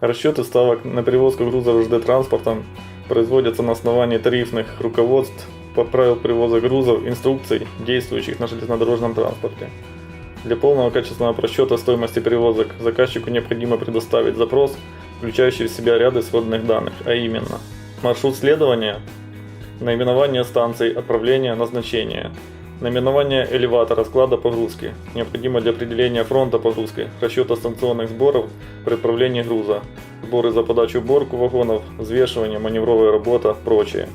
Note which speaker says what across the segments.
Speaker 1: Расчеты ставок на перевозку грузов ЖД транспортом производятся на основании тарифных руководств по правил перевоза грузов, инструкций, действующих на железнодорожном транспорте. Для полного качественного просчета стоимости перевозок заказчику необходимо предоставить запрос, включающий в себя ряды сводных данных, а именно маршрут следования, наименование станций, отправления, назначения, наименование элеватора, склада погрузки, необходимо для определения фронта погрузки, расчета станционных сборов при отправлении груза, сборы за подачу уборку вагонов, взвешивание, маневровая работа, прочее.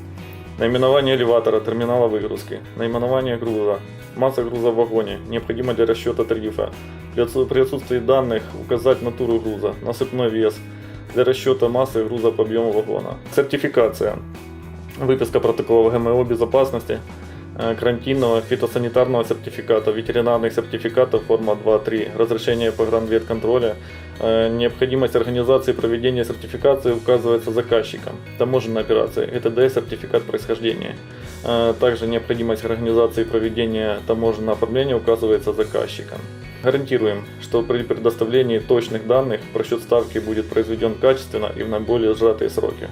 Speaker 1: Наименование элеватора, терминала выгрузки, наименование груза, масса груза в вагоне, необходимо для расчета тарифа. При отсу- При отсутствии данных указать натуру груза, насыпной вес, для расчета массы груза по объему вагона. Сертификация. Выписка протокола ГМО безопасности, карантинного, фитосанитарного сертификата, ветеринарных сертификатов форма 2.3, разрешение по гранветконтроля, Э, необходимость организации проведения сертификации указывается заказчиком, таможенная операция, ЭТД, сертификат происхождения. Также необходимость организации проведения таможенного оформления указывается заказчиком. Гарантируем, что при предоставлении точных данных просчет ставки будет произведен качественно и в наиболее сжатые сроки.